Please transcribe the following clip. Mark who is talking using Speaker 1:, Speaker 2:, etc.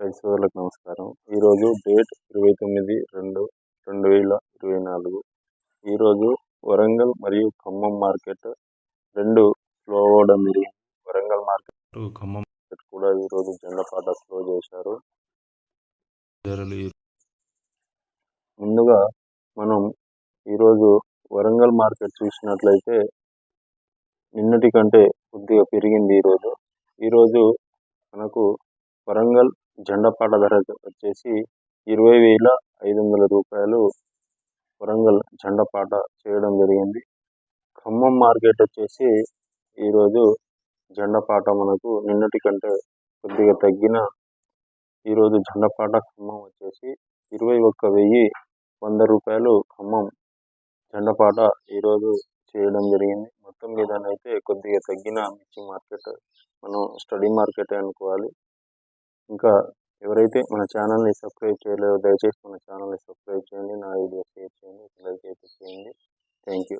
Speaker 1: రైతు సోదరులకు నమస్కారం. ఈరోజు డేట్ ఇరవై తొమ్మిది రెండు రెండు వేల ఇరవై నాలుగు. ఈరోజు వరంగల్ మరియు ఖమ్మం మార్కెట్ రెండు స్లో అవ్వడం జరిగింది వరంగల్ మార్కెట్ ఖమ్మం మార్కెట్ కూడా ఈరోజు జెండపాట స్లో చేశారు.
Speaker 2: ధరలు
Speaker 1: ముందుగా మనం ఈరోజు వరంగల్ మార్కెట్ చూసినట్లయితే నిన్నటి కంటే కొద్దిగా పెరిగింది ఈరోజు. ఈరోజు మనకు వరంగల్ జెండపాట ధర వచ్చేసి ఇరవై వేల ఐదు వందల రూపాయలు వరంగల్ జెండపాట చేయడం జరిగింది. ఖమ్మం మార్కెట్ వచ్చేసి ఈరోజు జెండపాట మనకు నిన్నటి కంటే కొద్దిగా తగ్గిన ఈరోజు జెండపాట ఖమ్మం వచ్చేసి ఇరవై ఒక్క వెయ్యి వంద రూపాయలు ఖమ్మం జెండపాట ఈరోజు చేయడం జరిగింది. మొత్తం మీదనైతే కొద్దిగా తగ్గిన మిర్చి మార్కెట్ మనం స్టడీ మార్కెట్ అనుకోవాలి. ఇంకా ఎవరైతే మన ఛానల్ని సబ్స్క్రైబ్ చేయలేదో దయచేసి మన ఛానల్ని సబ్స్క్రైబ్ చేయండి. నా వీడియో షేర్ చేయండి లైక్ అయితే చేయండి. Thank you.